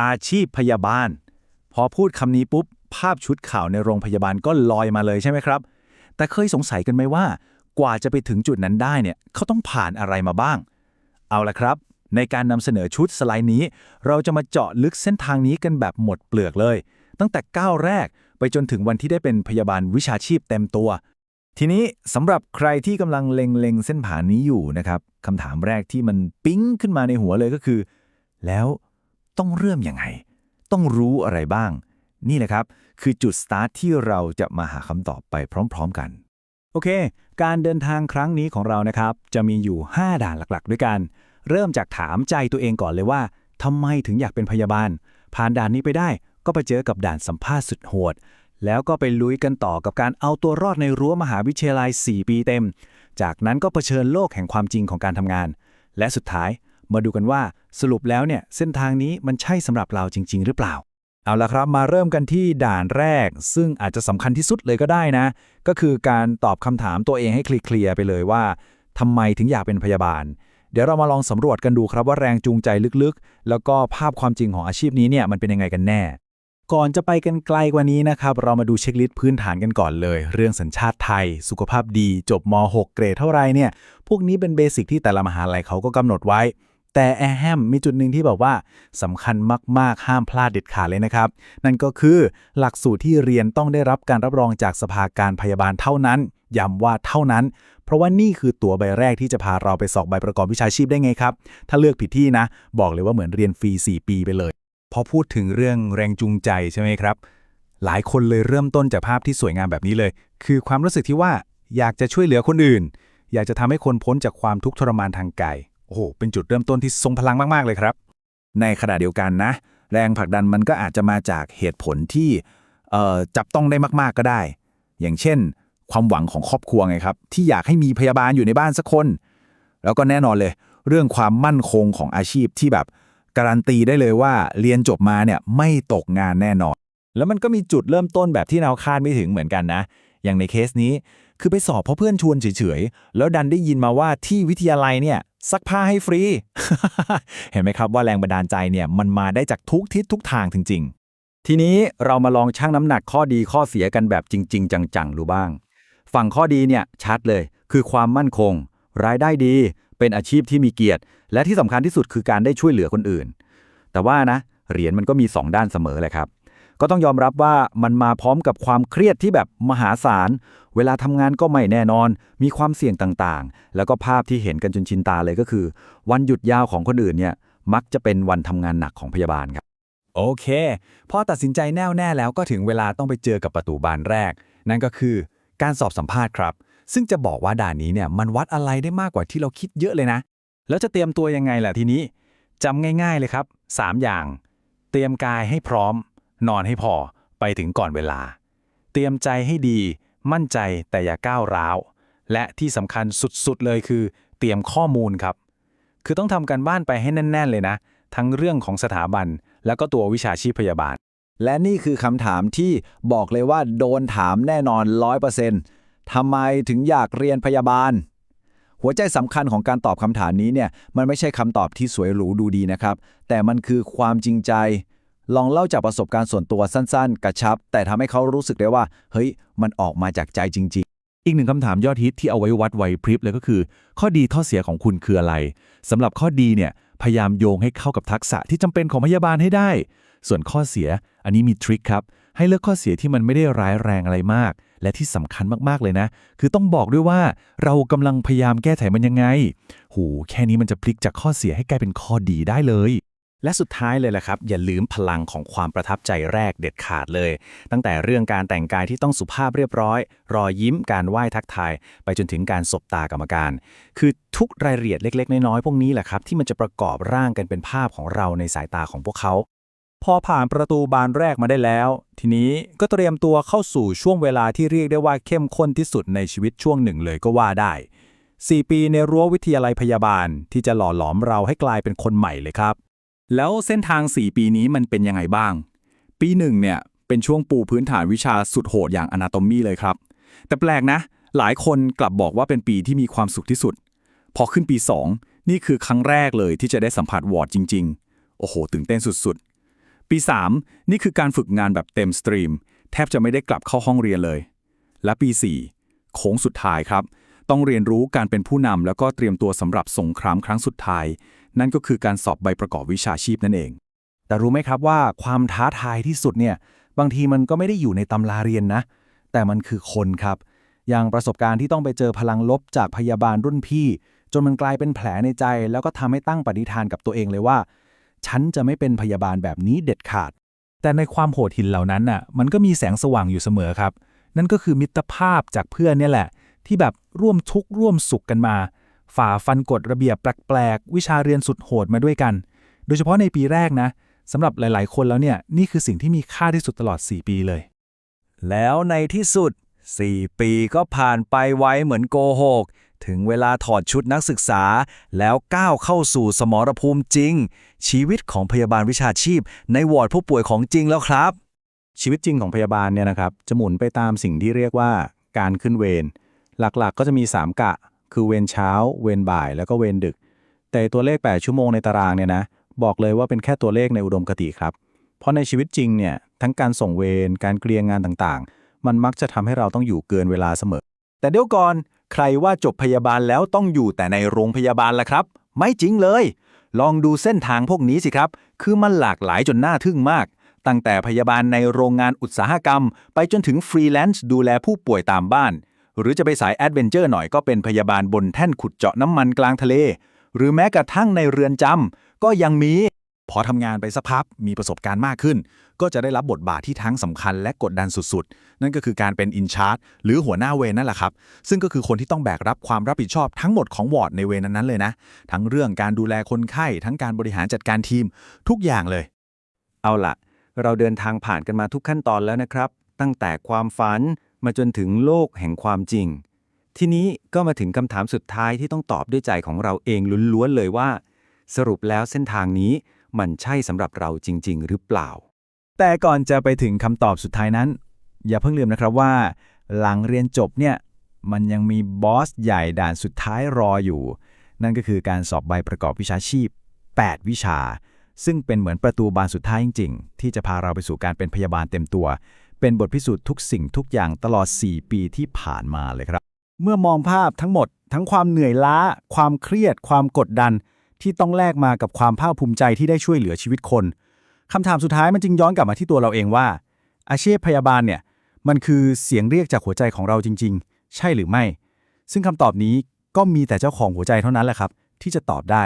อาชีพพยาบาล พอพูดคำนี้ปุ๊บ ภาพชุดข่าวในโรงพยาบาลก็ลอยมาเลยใช่ไหมครับ แต่เคยสงสัยกันไหมว่า กว่าจะไปถึงจุดนั้นได้เนี่ยเขาต้องผ่านอะไรมาบ้าง เอาละครับ ในการนำเสนอชุดสไลด์นี้ เราจะมาเจาะลึกเส้นทางนี้กันแบบหมดเปลือกเลย ตั้งแต่ก้าวแรกไปจนถึงวันที่ได้เป็นพยาบาลวิชาชีพเต็มตัว ทีนี้สำหรับใครที่กำลังเล็งๆเส้นผ่านนี้อยู่นะครับคำถามแรกที่มันปิ๊งขึ้นมาในหัวเลยก็คือ แล้ว ต้องเริ่มยังไง ต้องรู้อะไรบ้าง นี่แหละครับ คือจุดสตาร์ทที่เราจะมาหาคำตอบไปพร้อม ๆ กัน โอเค การเดินทางครั้งนี้ของเรานะครับ จะมีอยู่ 5 ด่านหลักๆ ด้วยกัน เริ่มจากถามใจตัวเองก่อนเลยว่าทำไมถึงอยากเป็นพยาบาล ผ่านด่านนี้ไปได้ ก็ไปเจอกับด่านสัมภาษณ์สุดโหด แล้วก็ไปลุยกันต่อกับการเอาตัวรอดในรั้วมหาวิทยาลัย 4 ปีเต็ม จากนั้นก็เผชิญโลกแห่งความจริงของการทำงาน และสุดท้าย มาดูกันว่าสรุปแล้วเนี่ยเส้นทางนี้มันใช่สำหรับเราจริง ๆ หรือเปล่า เอาละครับมาเริ่มกันที่ด่านแรก ซึ่งอาจจะสำคัญที่สุดเลยก็ได้นะ ก็คือการตอบคำถามตัวเองให้เคลียร์ไปเลยว่าทำไมถึงอยากเป็นพยาบาล เดี๋ยวเรามาลองสำรวจกันดูครับว่าแรงจูงใจลึกๆ แล้วก็ภาพความจริงของอาชีพนี้เนี่ยมันเป็นยังไงกันแน่ ก่อนจะไปกันไกลกว่านี้นะครับ เรามาดูเช็คลิสต์พื้นฐานกันก่อนเลย เรื่องสัญชาติไทย สุขภาพดี จบม .6 เกรดเท่าไรเนี่ย พวกนี้เป็นเบสิกที่แต่ละมหาลัยเขาก็กำหนดไว้ แต่แอร์แฮมมีจุดหนึ่งที่บอกว่าสำคัญมาก ๆ ห้ามพลาดเด็ดขาดเลยนะครับ นั่นก็คือหลักสูตรที่เรียนต้องได้รับการรับรองจากสภาการพยาบาลเท่านั้นย้ำว่าเท่านั้น เพราะว่านี่คือตัวใบแรกที่จะพาเราไปสอบใบประกอบวิชาชีพได้ไงครับ ถ้าเลือกผิดที่นะ บอกเลยว่าเหมือนเรียนฟรี 4 ปีไปเลย พอพูดถึงเรื่องแรงจูงใจใช่ไหมครับ หลายคนเลยเริ่มต้นจากภาพที่สวยงามแบบนี้เลย คือความรู้สึกที่ว่าอยากจะช่วยเหลือคนอื่น อยากจะทำให้คนพ้นจากความทุกข์ทรมานทางกาย โอ้โห เป็นจุดเริ่มต้นที่ทรงพลังมากๆเลยครับ ในขณะเดียวกันนะ แรงผลักดันมันก็อาจจะมาจากเหตุผลที่จับต้องได้มากๆก็ได้ อย่างเช่น ความหวังของครอบครัวไงครับ ที่อยากให้มีพยาบาลอยู่ในบ้านสักคน แล้วก็แน่นอนเลย เรื่องความมั่นคงของอาชีพที่แบบการันตีได้เลยว่าเรียนจบมาเนี่ยไม่ตกงานแน่นอน แล้วมันก็มีจุดเริ่มต้นแบบที่เราคาดไม่ถึงเหมือนกันนะ อย่างในเคสนี้คือไปสอบเพราะเพื่อนชวนเฉยๆ แล้วดันได้ยินมาว่าที่วิทยาลัยเนี่ย ซักผ้าให้ฟรี เห็นไหมครับว่าแรงบันดาลใจเนี่ยมันมาได้จากทุกทิศทุกทางจริง ๆ ทีนี้เรามาลองชั่งน้ำหนักข้อดีข้อเสียกันแบบจริง ๆ จังๆดูบ้าง ฝั่งข้อดีเนี่ยชัดเลย คือความมั่นคง รายได้ดี เป็นอาชีพที่มีเกียรติ และที่สำคัญที่สุดคือการได้ช่วยเหลือคนอื่น แต่ว่านะเหรียญมันก็มี 2 ด้านเสมอแหละครับ ก็ต้องยอมรับว่ามันมาพร้อมกับความเครียดที่แบบมหาศาล เวลาทำงานก็ไม่แน่นอน มีความเสี่ยงต่างๆ แล้วก็ภาพที่เห็นกันจนชินตาเลยก็คือ วันหยุดยาวของคนอื่นเนี่ยมักจะเป็นวันทำงานหนักของพยาบาลครับ โอเค พอตัดสินใจแน่วแน่แล้วก็ถึงเวลาต้องไปเจอกับประตูบานแรก นั่นก็คือการสอบสัมภาษณ์ครับ ซึ่งจะบอกว่าด่านนี้เนี่ยมันวัดอะไรได้มากกว่าที่เราคิดเยอะเลยนะ แล้วจะเตรียมตัวยังไงล่ะทีนี้จำง่าย ๆเลยครับ 3 อย่าง เตรียมกายให้พร้อม นอนให้พอไปถึงก่อนเวลา เตรียมใจให้ดี มั่นใจแต่อย่าก้าวร้าว และที่สำคัญสุดๆเลยคือ เตรียมข้อมูลครับ คือต้องทำกันบ้านไปให้แน่น ๆ เลยนะ ทั้งเรื่องของสถาบัน แล้วก็ตัววิชาชีพพยาบาล และนี่คือคำถามที่บอกเลยว่าโดนถามแน่นอน 100%ทำไมถึงอยากเรียนพยาบาลหัวใจสำคัญของการตอบคำถามนี้เนี่ยมันไม่ใช่คำตอบที่สวยหรูดูดีนะครับ แต่มันคือความจริงใจ ลองเล่าจากประสบการณ์ส่วนตัวสั้นๆ กระชับ แต่ทำให้เขารู้สึกได้ว่า เฮ้ย มันออกมาจากใจจริง ๆ อีกหนึ่งคำถามยอดฮิตที่เอาไว้วัดไหวพริบเลยก็คือ ข้อดีข้อเสียของคุณคืออะไรสำหรับข้อดีเนี่ยพยายามโยงให้เข้ากับทักษะที่จำเป็นของพยาบาลให้ได้ ส่วนข้อเสียอันนี้มีทริคครับให้เลือกข้อเสียที่มันไม่ได้ร้ายแรงอะไรมาก และที่สำคัญมากๆเลยนะ คือต้องบอกด้วยว่าเรากำลังพยายามแก้ไขมันยังไง หู แค่นี้มันจะพลิกจากข้อเสียให้กลายเป็นข้อดีได้เลย และสุดท้ายเลยแหละครับ อย่าลืมพลังของความประทับใจแรกเด็ดขาดเลย ตั้งแต่เรื่องการแต่งกายที่ต้องสุภาพเรียบร้อย รอยยิ้มการไหว้ทักทาย ไปจนถึงการสบตากรรมการ คือทุกรายละเอียดเล็ก ๆ น้อยๆพวกนี้แหละครับ ที่มันจะประกอบร่างกันเป็นภาพของเราในสายตาของพวกเขา พอผ่านประตูบานแรกมาได้แล้ว ทีนี้ก็เตรียมตัวเข้าสู่ช่วงเวลาที่เรียกได้ว่าเข้มข้นที่สุดในชีวิตช่วงหนึ่งเลยก็ว่าได้ 4 ปีในรั้ววิทยาลัยพยาบาลที่จะหล่อหลอมเราให้กลายเป็นคนใหม่เลยครับ แล้วเส้นทาง 4 ปีนี้มันเป็นยังไงบ้าง ปีหนึ่งเนี่ยเป็นช่วงปูพื้นฐานวิชาสุดโหดอย่างอนาโตมีเลยครับ แต่แปลกนะ หลายคนกลับบอกว่าเป็นปีที่มีความสุขที่สุด พอขึ้นปี 2 นี่คือครั้งแรกเลยที่จะได้สัมผัสวอร์ดจริง ๆ โอ้โหตื่นเต้นสุดๆ ปี 3 นี่คือการฝึกงานแบบเต็มสตรีม แทบจะไม่ได้กลับเข้าห้องเรียนเลย และปี 4 โค้งสุดท้ายครับ ต้องเรียนรู้การเป็นผู้นำแล้วก็เตรียมตัวสำหรับสงครามครั้งสุดท้าย นั่นก็คือการสอบใบประกอบวิชาชีพนั่นเอง แต่รู้ไหมครับว่าความท้าทายที่สุดเนี่ยบางทีมันก็ไม่ได้อยู่ในตำราเรียนนะ แต่มันคือคนครับ อย่างประสบการณ์ที่ต้องไปเจอพลังลบจากพยาบาลรุ่นพี่ จนมันกลายเป็นแผลในใจ แล้วก็ทำให้ตั้งปณิธานกับตัวเองเลยว่า ฉันจะไม่เป็นพยาบาลแบบนี้เด็ดขาด แต่ในความโหดหินเหล่านั้นน่ะมันก็มีแสงสว่างอยู่เสมอครับ นั่นก็คือมิตรภาพจากเพื่อนเนี่ยแหละ ที่แบบร่วมทุกข์ร่วมสุขกันมา ฝ่าฟันกฎระเบียบแปลกๆ วิชาเรียนสุดโหดมาด้วยกัน โดยเฉพาะในปีแรกนะสำหรับหลายๆ คนแล้วเนี่ยนี่คือสิ่งที่มีค่าที่สุดตลอด 4 ปีเลย แล้วในที่สุด 4 ปีก็ผ่านไปไวเหมือนโกหก ถึงเวลาถอดชุดนักศึกษา แล้วก้าวเข้าสู่สมรภูมิจริง ชีวิตของพยาบาลวิชาชีพ ในวอร์ดผู้ป่วยของจริงแล้วครับ ชีวิตจริงของพยาบาลเนี่ยนะครับจะหมุนไปตามสิ่งที่เรียกว่าการขึ้นเวรหลักๆก็จะมี 3 กะ คือเวรเช้า เวรบ่าย แล้วก็เวรดึก แต่ตัวเลข 8 ชั่วโมงในตารางเนี่ยนะ บอกเลยว่าเป็นแค่ตัวเลขในอุดมคติครับ เพราะในชีวิตจริงเนี่ย ทั้งการส่งเวร การเกลียงงานต่างๆ มันมักจะทำให้เราต้องอยู่เกินเวลาเสมอ แต่เดี๋ยวก่อน ใครว่าจบพยาบาลแล้วต้องอยู่แต่ในโรงพยาบาลล่ะครับ ไม่จริงเลย ลองดูเส้นทางพวกนี้สิครับ คือมันหลากหลายจนน่าทึ่งมากตั้งแต่พยาบาลในโรงงานอุตสาหกรรม ไปจนถึงฟรีแลนซ์ดูแลผู้ป่วยตามบ้าน หรือจะไปสายแอดเวนเจอร์หน่อยก็เป็นพยาบาลบนแท่นขุดเจาะน้ำมันกลางทะเล หรือแม้กระทั่งในเรือนจำก็ยังมี พอทำงานไปสักพักมีประสบการณ์มากขึ้น ก็จะได้รับบทบาทที่ทั้งสำคัญและกดดันสุดๆ นั่นก็คือการเป็นอินชาร์ e หรือหัวหน้าเวรนั่นแหละครับ ซึ่งก็คือคนที่ต้องแบกรับความรับผิดชอบทั้งหมดของวอร์ดในเวรนั้นๆเลยนะ ทั้งเรื่องการดูแลคนไข้ ทั้งการบริหารจัดการทีม ทุกอย่างเลย เอาล่ะเราเดินทางผ่านกันมาทุกขั้นตอนแล้วนะครับ ตั้งแต่ความฝัน มาจนถึงโลกแห่งความจริง ทีนี้ก็มาถึงคำถามสุดท้ายที่ต้องตอบด้วยใจของเราเองล้วนๆเลยว่า สรุปแล้วเส้นทางนี้มันใช่สำหรับเราจริง ๆ หรือเปล่า แต่ก่อนจะไปถึงคำตอบสุดท้ายนั้น อย่าเพิ่งลืมนะครับว่า หลังเรียนจบเนี่ยมันยังมีบอสใหญ่ด่านสุดท้ายรออยู่ นั่นก็คือการสอบใบประกอบวิชาชีพ 8 วิชา ซึ่งเป็นเหมือนประตูบานสุดท้ายจริง ๆ ที่จะพาเราไปสู่การเป็นพยาบาลเต็มตัว เป็นบทพิสูจน์ทุกสิ่งทุกอย่างตลอด 4 ปีที่ผ่านมาเลยครับ เมื่อมองภาพทั้งหมด ทั้งความเหนื่อยล้า ความเครียด ความกดดัน ที่ต้องแลกมากับความภาคภูมิใจที่ได้ช่วยเหลือชีวิตคนคำถามสุดท้ายมันจึงย้อนกลับมาที่ตัวเราเองว่า อาชีพพยาบาลเนี่ยมันคือเสียงเรียกจากหัวใจของเราจริง ๆ ใช่หรือไม่ ซึ่งคำตอบนี้ก็มีแต่เจ้าของหัวใจเท่านั้นแหละครับ ที่จะตอบได้